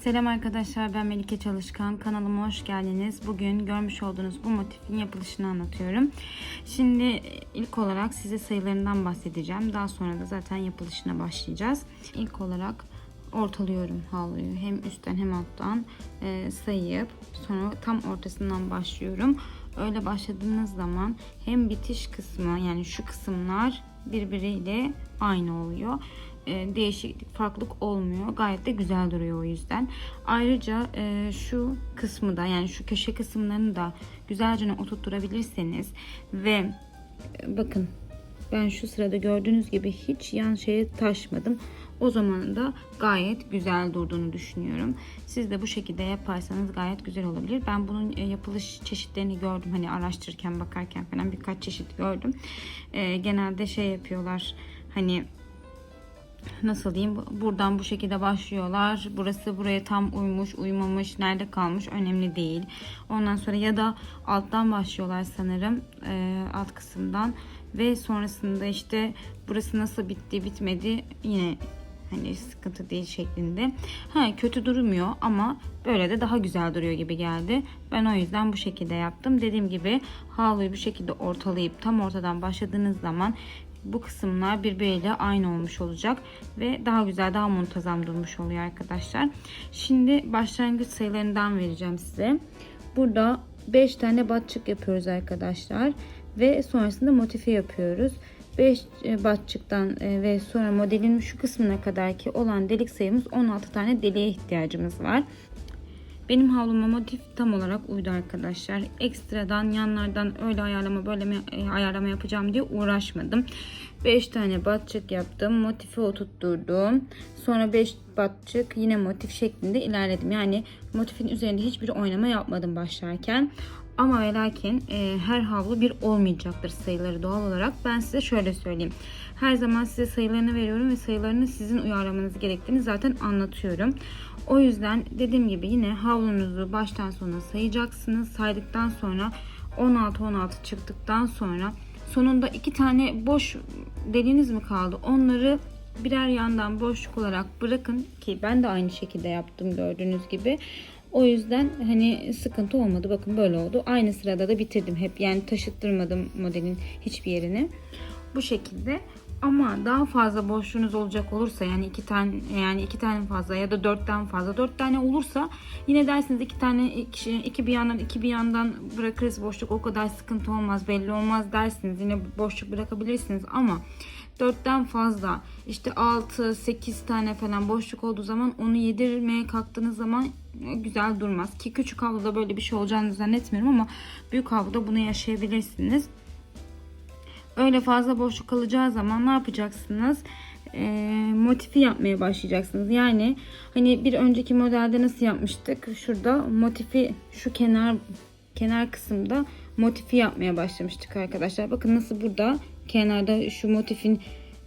Selam arkadaşlar ben Melike Çalışkan kanalıma hoş geldiniz. Bugün görmüş olduğunuz bu motifin yapılışını anlatıyorum. Şimdi ilk olarak size sayılarından bahsedeceğim. Daha sonra da zaten yapılışına başlayacağız. İlk olarak ortalıyorum havluyu hem üstten hem alttan e, sayıp sonra tam ortasından başlıyorum. Öyle başladığınız zaman hem bitiş kısmı yani şu kısımlar birbiriyle aynı oluyor. E, değişiklik, farklılık olmuyor. Gayet de güzel duruyor o yüzden. Ayrıca e, şu kısmı da yani şu köşe kısımlarını da güzelce oturtturabilirseniz ve e, bakın ben şu sırada gördüğünüz gibi hiç yan şeye taşmadım. O zaman da gayet güzel durduğunu düşünüyorum. Siz de bu şekilde yaparsanız gayet güzel olabilir. Ben bunun e, yapılış çeşitlerini gördüm. Hani araştırırken bakarken falan birkaç çeşit gördüm. E, genelde şey yapıyorlar. Hani nasıl diyeyim buradan bu şekilde başlıyorlar. Burası buraya tam uymuş, uymamış, nerede kalmış önemli değil. Ondan sonra ya da alttan başlıyorlar sanırım e, alt kısımdan ve sonrasında işte burası nasıl bitti bitmedi yine hani sıkıntı değil şeklinde. Ha kötü durmuyor ama böyle de daha güzel duruyor gibi geldi. Ben o yüzden bu şekilde yaptım. Dediğim gibi havluyu bu şekilde ortalayıp tam ortadan başladığınız zaman bu kısımlar birbiriyle aynı olmuş olacak ve daha güzel daha muntazam durmuş oluyor arkadaşlar. Şimdi başlangıç sayılarından vereceğim size. Burada 5 tane batçık yapıyoruz arkadaşlar ve sonrasında motifi yapıyoruz. 5 batçıktan e, ve sonra modelin şu kısmına kadar ki olan delik sayımız 16 tane deliğe ihtiyacımız var. Benim havluma motif tam olarak uydu arkadaşlar. Ekstradan yanlardan öyle ayarlama böyle mi, e, ayarlama yapacağım diye uğraşmadım. 5 tane batçık yaptım. Motifi oturtturdum. Sonra 5 batçık yine motif şeklinde ilerledim. Yani motifin üzerinde hiçbir oynama yapmadım başlarken. Ama ve lakin e, her havlu bir olmayacaktır sayıları doğal olarak. Ben size şöyle söyleyeyim. Her zaman size sayılarını veriyorum ve sayılarını sizin uyarlamanız gerektiğini zaten anlatıyorum. O yüzden dediğim gibi yine havlunuzu baştan sona sayacaksınız. Saydıktan sonra 16-16 çıktıktan sonra sonunda iki tane boş deliğiniz mi kaldı? Onları birer yandan boşluk olarak bırakın ki ben de aynı şekilde yaptım gördüğünüz gibi. O yüzden hani sıkıntı olmadı. Bakın böyle oldu. Aynı sırada da bitirdim hep. Yani taşıttırmadım modelin hiçbir yerini. Bu şekilde. Ama daha fazla boşluğunuz olacak olursa yani iki tane yani iki tane fazla ya da dörtten fazla dört tane olursa yine dersiniz iki tane iki, iki bir yandan iki bir yandan bırakırız boşluk o kadar sıkıntı olmaz belli olmaz dersiniz yine boşluk bırakabilirsiniz ama dörtten fazla işte 6 8 tane falan boşluk olduğu zaman onu yedirmeye kalktığınız zaman güzel durmaz ki küçük havluda böyle bir şey olacağını zannetmiyorum ama büyük havluda bunu yaşayabilirsiniz. Öyle fazla boşluk kalacağı zaman ne yapacaksınız? E, motifi yapmaya başlayacaksınız. Yani hani bir önceki modelde nasıl yapmıştık? Şurada motifi şu kenar kenar kısımda motifi yapmaya başlamıştık arkadaşlar. Bakın nasıl burada kenarda şu motifin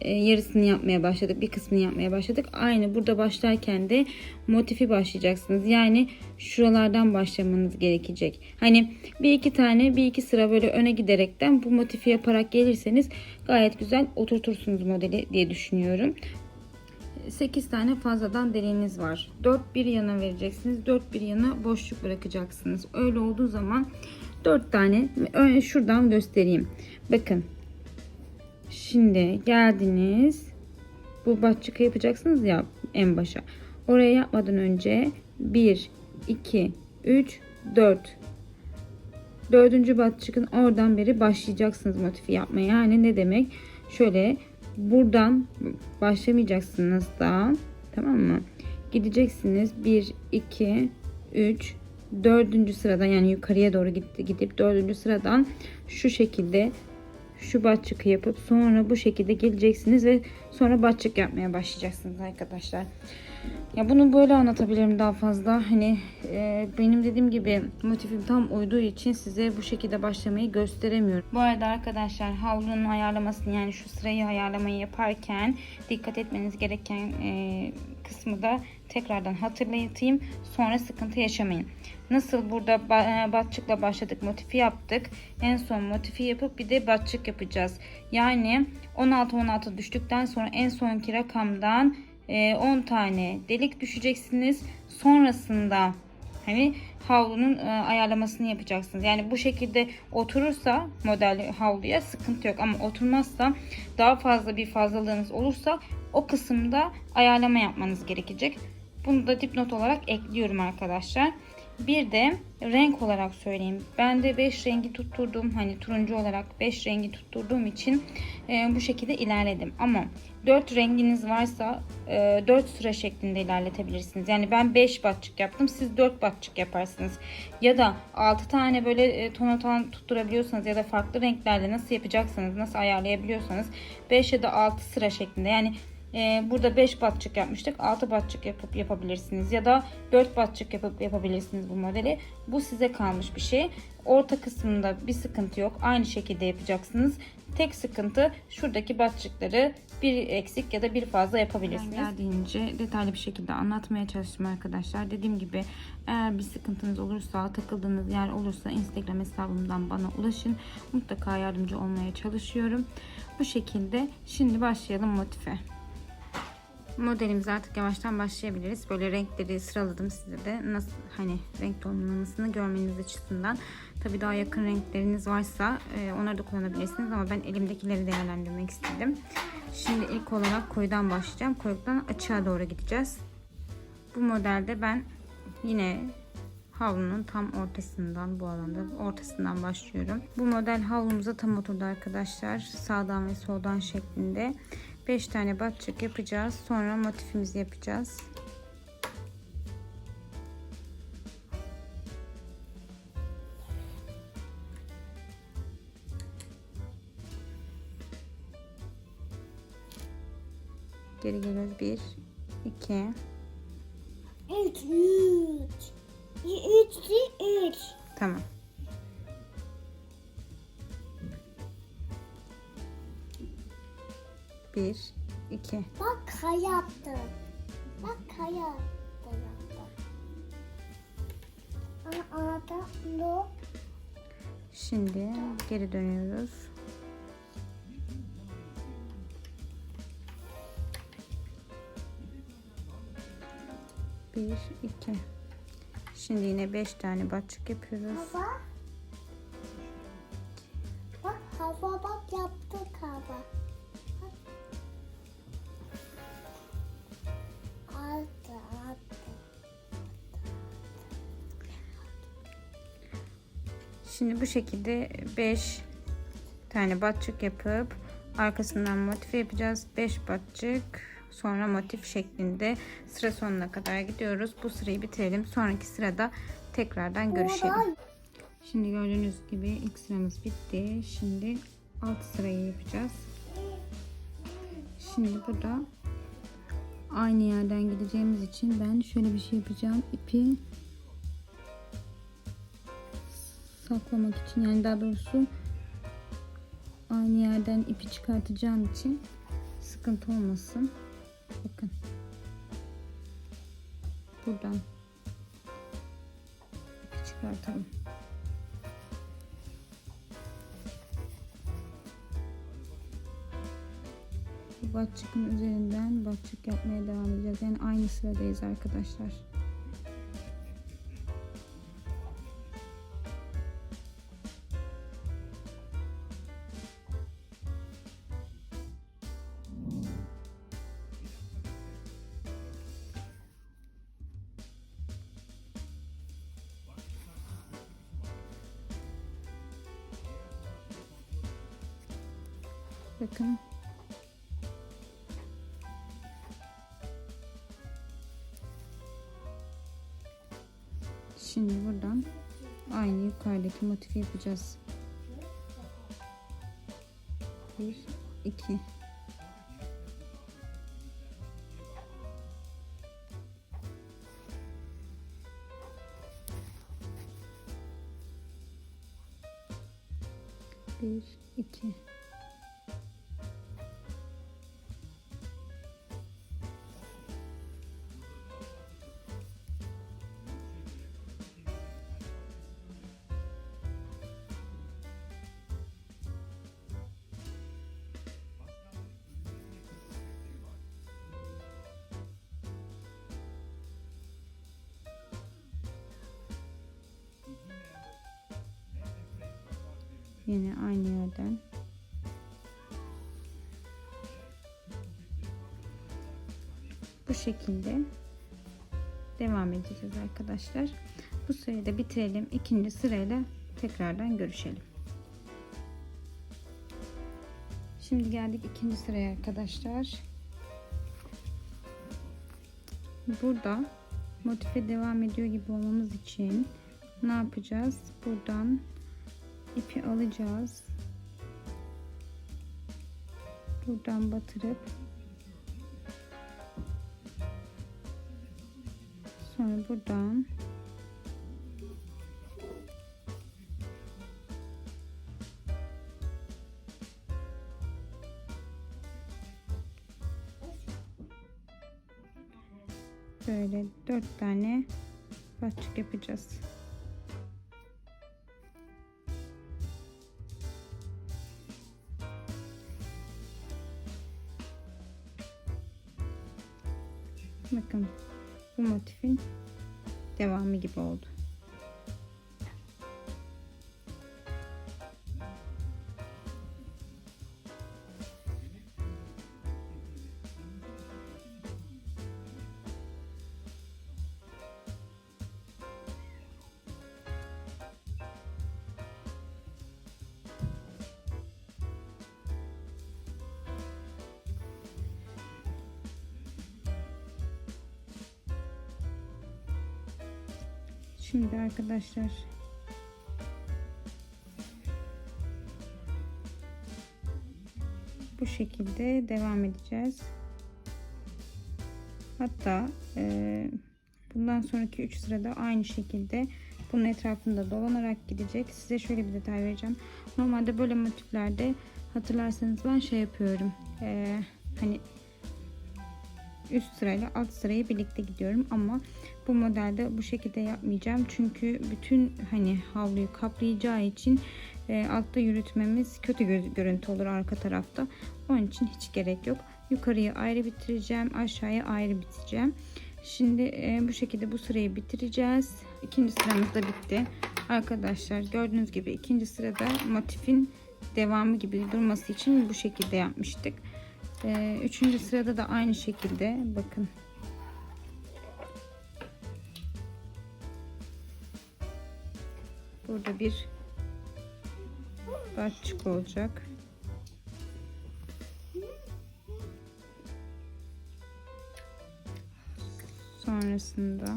e, yarısını yapmaya başladık. Bir kısmını yapmaya başladık. Aynı burada başlarken de motifi başlayacaksınız. Yani şuralardan başlamanız gerekecek. Hani bir iki tane bir iki sıra böyle öne giderekten bu motifi yaparak gelirseniz gayet güzel oturtursunuz modeli diye düşünüyorum. 8 tane fazladan deliğiniz var. 4 bir yana vereceksiniz. 4 bir yana boşluk bırakacaksınız. Öyle olduğu zaman 4 tane şuradan göstereyim. Bakın Şimdi geldiniz. Bu batçıkı yapacaksınız ya en başa. Oraya yapmadan önce 1, 2, 3, 4. Dördüncü batçıkın oradan beri başlayacaksınız motifi yapmaya. Yani ne demek? Şöyle buradan başlamayacaksınız daha. Tamam mı? Gideceksiniz 1, 2, 3, dördüncü sıradan yani yukarıya doğru gidip dördüncü sıradan şu şekilde şu batçıkı yapıp sonra bu şekilde geleceksiniz ve sonra batçık yapmaya başlayacaksınız arkadaşlar. Ya bunu böyle anlatabilirim daha fazla. Hani e, benim dediğim gibi motifim tam uyduğu için size bu şekilde başlamayı gösteremiyorum. Bu arada arkadaşlar havlunun ayarlamasını yani şu sırayı ayarlamayı yaparken dikkat etmeniz gereken e, kısmı da tekrardan hatırlatayım. Sonra sıkıntı yaşamayın. Nasıl burada e, batçıkla başladık motifi yaptık. En son motifi yapıp bir de batçık yapacağız. Yani 16-16 düştükten sonra en sonki rakamdan e, 10 tane delik düşeceksiniz. Sonrasında hani havlunun e, ayarlamasını yapacaksınız. Yani bu şekilde oturursa model havluya sıkıntı yok ama oturmazsa daha fazla bir fazlalığınız olursa o kısımda ayarlama yapmanız gerekecek. Bunu da dipnot olarak ekliyorum arkadaşlar. Bir de renk olarak söyleyeyim. Ben de 5 rengi tutturdum. Hani turuncu olarak 5 rengi tutturduğum için e, bu şekilde ilerledim. Ama 4 renginiz varsa e, 4 sıra şeklinde ilerletebilirsiniz. Yani ben 5 batçık yaptım. Siz 4 batçık yaparsınız. Ya da 6 tane böyle e, ton ton tutturabiliyorsanız ya da farklı renklerle nasıl yapacaksanız, nasıl ayarlayabiliyorsanız 5 ya da 6 sıra şeklinde. Yani ee, burada 5 batçık yapmıştık. 6 batçık yapıp yapabilirsiniz. Ya da 4 batçık yapıp yapabilirsiniz bu modeli. Bu size kalmış bir şey. Orta kısmında bir sıkıntı yok. Aynı şekilde yapacaksınız. Tek sıkıntı şuradaki batçıkları bir eksik ya da bir fazla yapabilirsiniz. Ben geldiğince detaylı bir şekilde anlatmaya çalıştım arkadaşlar. Dediğim gibi eğer bir sıkıntınız olursa, takıldığınız yer olursa Instagram hesabımdan bana ulaşın. Mutlaka yardımcı olmaya çalışıyorum. Bu şekilde şimdi başlayalım motife modelimize artık yavaştan başlayabiliriz. Böyle renkleri sıraladım size de nasıl hani renk tonlamasını görmeniz açısından. Tabii daha yakın renkleriniz varsa e, onları da kullanabilirsiniz ama ben elimdekileri değerlendirmek istedim. Şimdi ilk olarak koyudan başlayacağım. Koyuktan açığa doğru gideceğiz. Bu modelde ben yine havlunun tam ortasından bu alanda ortasından başlıyorum. Bu model havlumuza tam oturdu arkadaşlar. Sağdan ve soldan şeklinde. 5 tane batçık yapacağız. Sonra motifimizi yapacağız. Geri geliyoruz. 1 2 3 3 3 3 Tamam. Bir, iki. Bak kaya yaptım. Bak kaya yaptım. Aa, bu. Şimdi geri dönüyoruz. Bir, iki. Şimdi yine beş tane batçık yapıyoruz. Hava. Şimdi bu şekilde 5 tane batçık yapıp arkasından motif yapacağız. 5 batçık sonra motif şeklinde sıra sonuna kadar gidiyoruz. Bu sırayı bitirelim. Sonraki sırada tekrardan görüşelim. Şimdi gördüğünüz gibi ilk sıramız bitti. Şimdi alt sırayı yapacağız. Şimdi burada aynı yerden gideceğimiz için ben şöyle bir şey yapacağım. İpi saklamak için yani daha doğrusu aynı yerden ipi çıkartacağım için sıkıntı olmasın. Bakın. Buradan ipi çıkartalım. Batçıkın üzerinden batçık yapmaya devam edeceğiz. Yani aynı sıradayız arkadaşlar. Bakın. Şimdi buradan aynı yukarıdaki motifi yapacağız. Bir, iki. Bir, iki. Yine aynı yerden. Bu şekilde devam edeceğiz arkadaşlar. Bu sırayı da bitirelim. İkinci sırayla tekrardan görüşelim. Şimdi geldik ikinci sıraya arkadaşlar. Burada motife devam ediyor gibi olmamız için ne yapacağız? Buradan ipi alacağız. Buradan batırıp sonra buradan böyle dört tane başlık yapacağız. Bakın bu motifin devamı gibi oldu. Şimdi arkadaşlar bu şekilde devam edeceğiz. Hatta e, bundan sonraki 3 sırada aynı şekilde bunun etrafında dolanarak gidecek. Size şöyle bir detay vereceğim. Normalde böyle motiflerde hatırlarsanız ben şey yapıyorum. E, hani üst sırayla alt sırayı birlikte gidiyorum. Ama bu modelde bu şekilde yapmayacağım. Çünkü bütün hani havluyu kaplayacağı için e, altta yürütmemiz kötü gö- görüntü olur arka tarafta. Onun için hiç gerek yok. Yukarıyı ayrı bitireceğim aşağıya ayrı bitireceğim. Şimdi e, bu şekilde bu sırayı bitireceğiz. İkinci sıramız da bitti. Arkadaşlar gördüğünüz gibi ikinci sırada motifin devamı gibi durması için bu şekilde yapmıştık ee, üçüncü sırada da aynı şekilde bakın. Burada bir başlık olacak. Sonrasında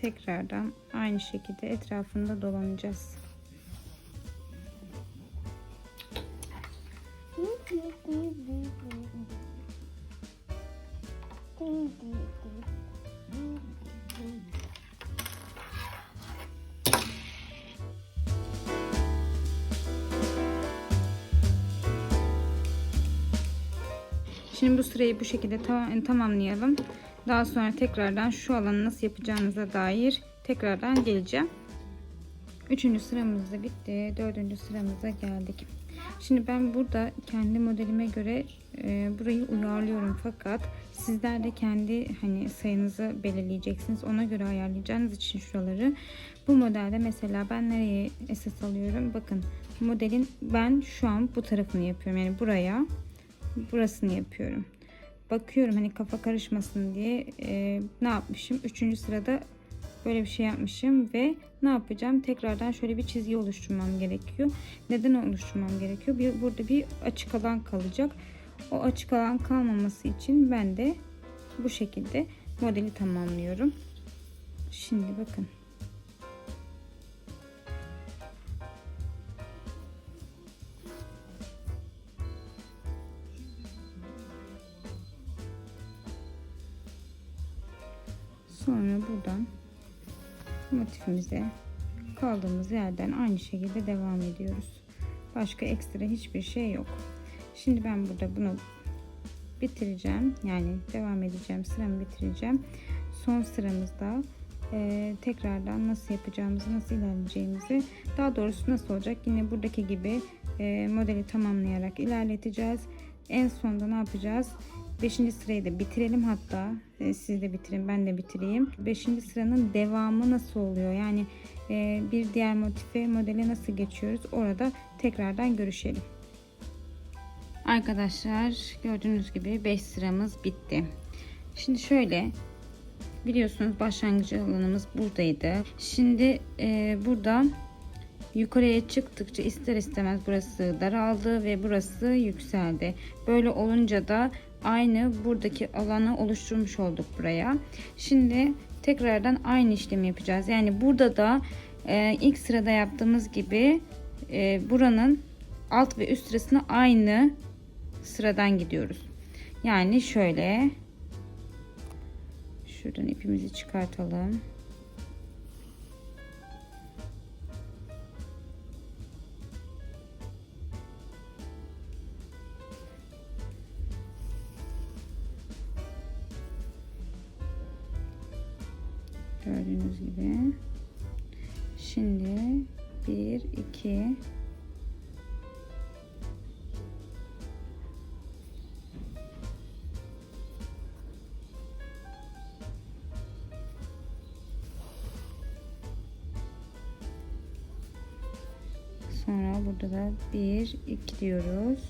tekrardan aynı şekilde etrafında dolanacağız. Şimdi bu sırayı bu şekilde tam- tamamlayalım. Daha sonra tekrardan şu alanı nasıl yapacağınıza dair tekrardan geleceğim. Üçüncü sıramız da bitti. Dördüncü sıramıza geldik. Şimdi ben burada kendi modelime göre e, burayı uyarlıyorum fakat sizler de kendi hani sayınızı belirleyeceksiniz. Ona göre ayarlayacağınız için şuraları. Bu modelde mesela ben nereye esas alıyorum? Bakın modelin ben şu an bu tarafını yapıyorum. Yani buraya burasını yapıyorum. Bakıyorum hani kafa karışmasın diye e, ne yapmışım? Üçüncü sırada böyle bir şey yapmışım ve ne yapacağım? Tekrardan şöyle bir çizgi oluşturmam gerekiyor. Neden oluşturmam gerekiyor? Bir, burada bir açık alan kalacak. O açık alan kalmaması için ben de bu şekilde modeli tamamlıyorum. Şimdi bakın. Buradan motifimize kaldığımız yerden aynı şekilde devam ediyoruz. Başka ekstra hiçbir şey yok. Şimdi ben burada bunu bitireceğim. Yani devam edeceğim. Sıramı bitireceğim. Son sıramızda e, tekrardan nasıl yapacağımızı, nasıl ilerleyeceğimizi, daha doğrusu nasıl olacak? Yine buradaki gibi e, modeli tamamlayarak ilerleteceğiz. En sonunda ne yapacağız? 5. sırayı da bitirelim hatta. E, siz de bitirin ben de bitireyim. 5. sıranın devamı nasıl oluyor? Yani e, bir diğer motife modele nasıl geçiyoruz? Orada tekrardan görüşelim. Arkadaşlar gördüğünüz gibi 5 sıramız bitti. Şimdi şöyle biliyorsunuz başlangıç alanımız buradaydı. Şimdi e, burada yukarıya çıktıkça ister istemez burası daraldı ve burası yükseldi. Böyle olunca da aynı buradaki alanı oluşturmuş olduk buraya. Şimdi tekrardan aynı işlemi yapacağız. Yani burada da e, ilk sırada yaptığımız gibi e, buranın alt ve üst sırasını aynı sıradan gidiyoruz. Yani şöyle şuradan ipimizi çıkartalım. Sonra burada da 1 2 diyoruz.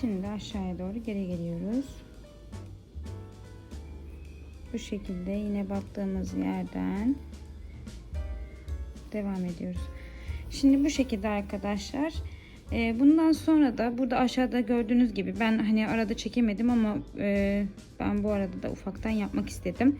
Şimdi aşağıya doğru geri geliyoruz. Bu şekilde yine battığımız yerden devam ediyoruz. Şimdi bu şekilde arkadaşlar. Ee, bundan sonra da burada aşağıda gördüğünüz gibi ben hani arada çekemedim ama e, ben bu arada da ufaktan yapmak istedim.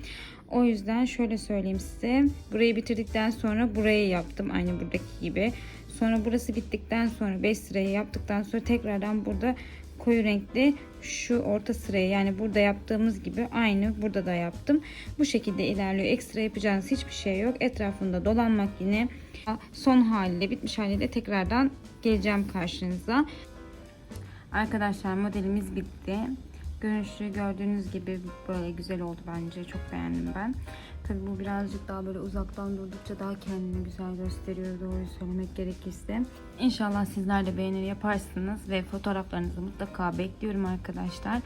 O yüzden şöyle söyleyeyim size. Burayı bitirdikten sonra burayı yaptım aynı buradaki gibi. Sonra burası bittikten sonra 5 sırayı yaptıktan sonra tekrardan burada koyu renkli şu orta sırayı yani burada yaptığımız gibi aynı burada da yaptım. Bu şekilde ilerliyor. Ekstra yapacağınız hiçbir şey yok. Etrafında dolanmak yine son haliyle bitmiş haliyle tekrardan geleceğim karşınıza. Arkadaşlar modelimiz bitti. Görünüşü gördüğünüz gibi böyle güzel oldu bence. Çok beğendim ben. Tabi bu birazcık daha böyle uzaktan durdukça daha kendini güzel gösteriyor doğruyu söylemek gerekirse. İnşallah sizler de beğenir yaparsınız ve fotoğraflarınızı mutlaka bekliyorum arkadaşlar.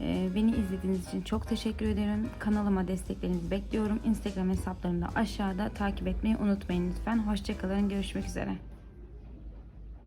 Ee, beni izlediğiniz için çok teşekkür ederim. Kanalıma desteklerinizi bekliyorum. Instagram hesaplarımda aşağıda takip etmeyi unutmayın lütfen. Hoşçakalın. Görüşmek üzere.